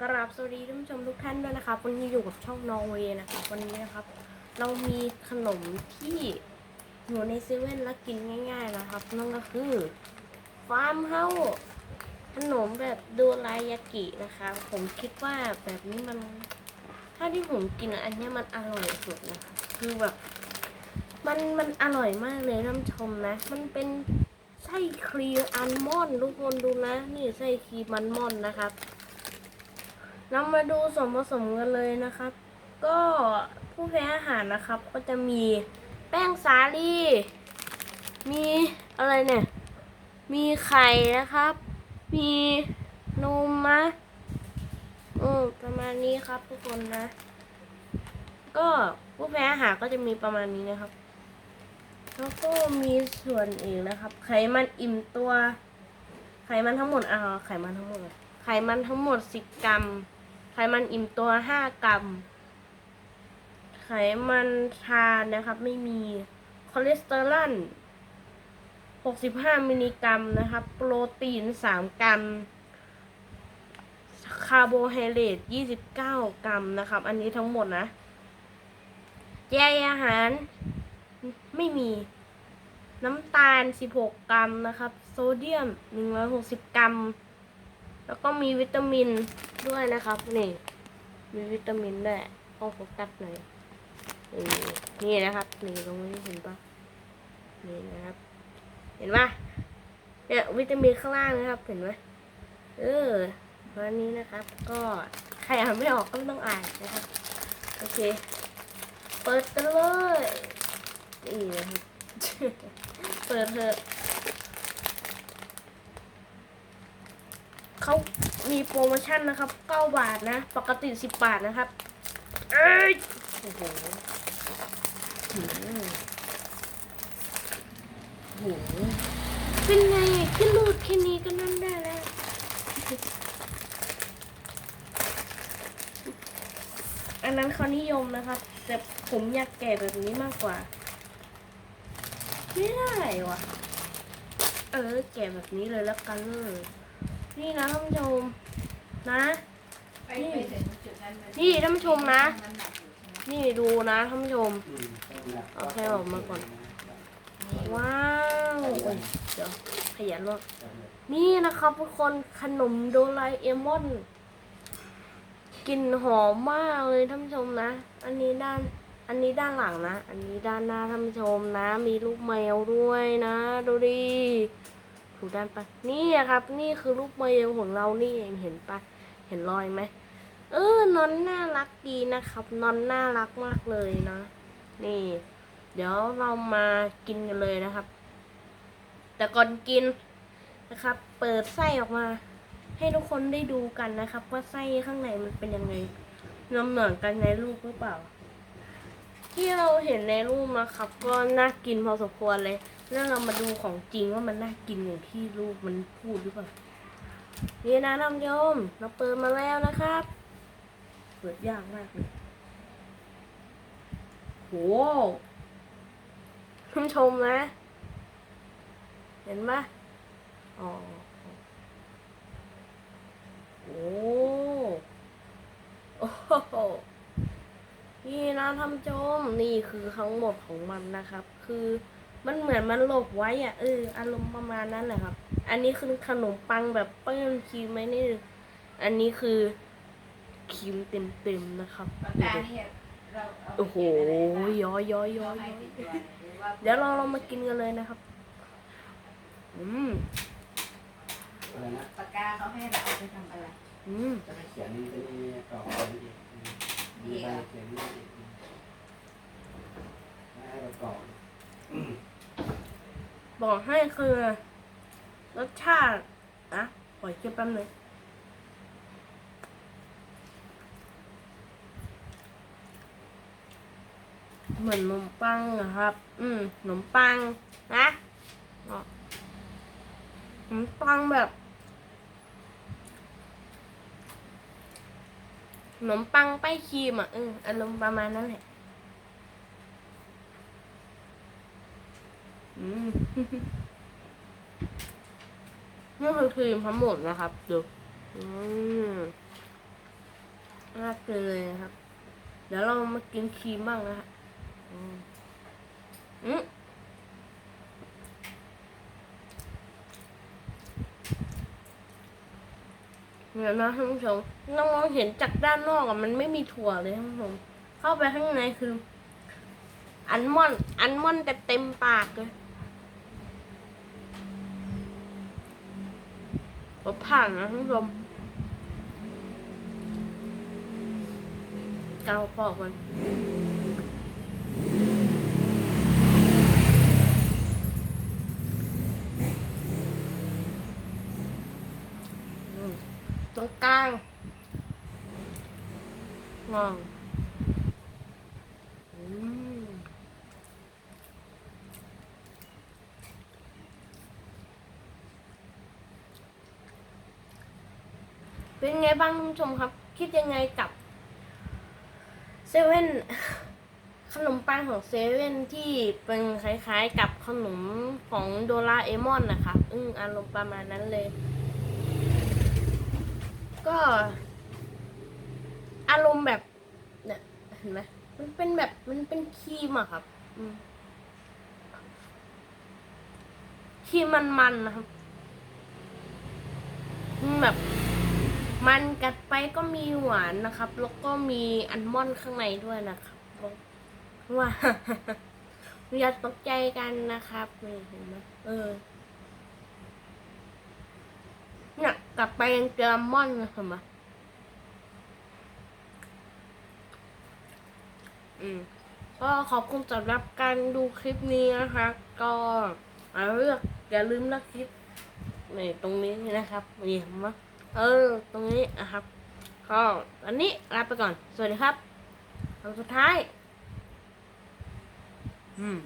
กราบสวัสดีท่านผู้ชมทุกท่านด้วยนะครับวันนี้อยู่กับช่องนอร์เวย์นะครับวันนี้นะครับ เรามีขนมที่อยู่ในเซเว่นแล้วกินง่าย ๆ นะครับ นั่นก็คือฟาร์มเฮาขนมแบบโดรายากินะครับผมคิดว่าแบบนี้มัน ถ้าที่ผมกินอันนี้มันอร่อยสุดนะครับคือแบบ มันมันอร่อยมากเลยท่านผู้ชมนะ มันเป็นไส้ครีมอัลมอนด์ทุกคนดูนะ นี่ไส้ครีมอัลมอนด์นะครับ เรามาดูส่วนผสมกันเลยนะครับ ก็ผู้แพ้อาหารนะครับ ก็จะมีแป้งสาลีมีอะไรเนี่ย มีไข่นะครับ มีนมนะอืมประมาณนี้ครับทุกคนนะ ก็ผู้แพ้อาหารก็จะมีประมาณนี้นะครับ แล้วก็มีส่วนอีกนะครับ ไขมันอิ่มตัว ไขมันทั้งหมดอ่าไขมันทั้งหมด ไขมันทั้งหมดสิบกรัม ไขมันอิ่มตัวห้ากรัม ไขมันทานนะครับ ไม่มีคอเลสเตอรอลหกสิบห้ามิลลิกรัมนะครับ โปรตีนสามกรัม คาร์โบไฮเดรตยี่สิบเก้ากรัมนะครับ อันนี้ทั้งหมดนะแยอาหารไม่มีน้ำตาล 16 กรัมนะครับ โซเดียม 160 กรัม แล้วก็มีวิตามินด้วยนะครับ นี่ มีวิตามินด้วยต้องโฟกัสหน่อยนี่นะครับ นี่ตรงนี้เห็นปะนี่นะครับ เห็นปะเนี่ยวิตามินข้างล่างนะครับ เห็นไหมเออวันนี้นะครับ ก็ใครอ่านไม่ออกก็ไม่ต้องอ่านนะครับ โอเค เปิดกันเลยนี่นะครับเปิดเถอะ เขามีโปรโมชั่นนะครับ9บาทนะ ปกติ10บาทนะครับ เอ้ยโอ้โหหืมโอ้โหเป็นไงแค่รูดแค่นี้ก็นั่นได้แล้วอันนั้นเขานิยมนะครับ แต่ผมอยากแก่แบบนี้มากกว่า ไม่ได้วะเออ แก่แบบนี้เลยแล้วกันเลย นี่นะท่านผู้ชมนะ ไปไปถึงจุดนั้นมันี่ท่านผู้ชมนะน้ำหนักอยู่ใช่ไหมนี่ดูนะท่านผู้ชม เอาแค่ออกมาก่อน ว้าวโอ้ยเดี๋ยวขยันรถนี่นะครับทุกคนขนมโดราเอมอนกลิ่นหอมมากเลยท่านผู้ชมนะ อันนี้ด้าน อันนี้ด้านหลังนะ อันนี้ด้านหน้าท่านผู้ชมนะ มีรูปแมวด้วยนะ ดูดิ ถูกด้านไป นี่ครับ นี่คือรูปแมวของเรานี่เองเห็นปะเห็นรอยไหมเออนอนน่ารักดีนะครับ นอนน่ารักมากเลยนะ นี่ เดี๋ยวเรามากินกันเลยนะครับ แต่ก่อนกินนะครับ เปิดไส้ออกมา ให้ทุกคนได้ดูกันนะครับ ว่าไส้ข้างในมันเป็นยังไงน้ำเหมือนกันในรูปหรือเปล่า ที่เราเห็นในรูปนะครับ ก็น่ากินพอสมควรเลย แล้วเรามาดูของจริงว่ามันน่ากินอย่างที่รูปมันพูดหรือเปล่านี่นะท่านผู้ชมเราเปิดมาแล้วนะครับ เปิดยากมากเลยโหท่านผู้ชมนะ เห็นไหมอ๋อโอ้โอ้โหนี่นะท่านผู้ชม นี่คือทั้งหมดของมันนะครับ คือ มันเหมือนมันหลบไว้อะเอออารมณ์ประมาณนั้นแหละครับ อันนี้คือขนมปังแบบเปิ้ลครีมไหมนี่อันนี้คือครีมเต็มๆนะครับปากดูกาดิเนี่ยเราเอาไปโอ้โหเก็บไว้ไหนย้อยย้อยย้เราอยให้ย้อยติดตัวหรือว่าเดี๋ยวเราเรามากินกันเลยนะครับ อืมอะไรนะปากกาเขาให้เราเอาไปทำอะไร อืมจะไปเขียนนี่จะมีกรอบอะไรอีกมีใบเขียนนี่อีกให้ประกอบ บอกให้คือ รสชาตินะปล่อยเก็บแป๊บนึงเหมือนขนมปังนะครับ อืมขนมปังนะขนมปังแบบขนมปังป้ครีมอะเอออารมณ์ประมาณนั้นแหละ อืม นี่คือครีมทั้งหมดนะครับ ดูอืมเลยนะครับ เดี๋ยวเรามากินครีมบ้างนะฮะอืมอืมเนี่ยนะท่านผู้ชมน้องมองเห็นจากด้านนอกอะมันไม่มีถั่วเลยท่านผู้ชมเข้าไปข้างในคือ อันมอนด์อันมอนด์จะเต็มปากเลย ผมผ่านนะท่านผู้ชมเกาปอกมันตรงกลางงอง เป็นไงบ้างคุณผู้ชมครับ คิดยังไงกับเซเว่นขนมปังของเซเว่นที่เป็นคล้ายๆกับขนมของโดราเอมอนนะคะอืมอารมณ์ประมาณนั้นเลย ก็อารมณ์แบบเนี่ยเห็นไหมมันเป็นแบบมันเป็นครีมอะครับครีมมันๆนะครับแบบ มันกัดไปก็มีหวานนะครับ แล้วก็มีอัลมอนด์ข้างในด้วยนะครับว่าอย่าตกใจกันนะครับนี่เห็นไหมเออเนี่ยกลับไปยังเจออัลมอนด์นะเห็นไหมอืมก็ขอบคุณสำหรับการดูคลิปนี้นะคะ ก็เอาเลือกอย่าลืมเลือกคลิปในตรงนี้นะครับนี่เห็นไหม เออ ตรงนี้นะครับก็อันนี้ลาไปก่อน สวัสดีครับคำสุดท้าย อืม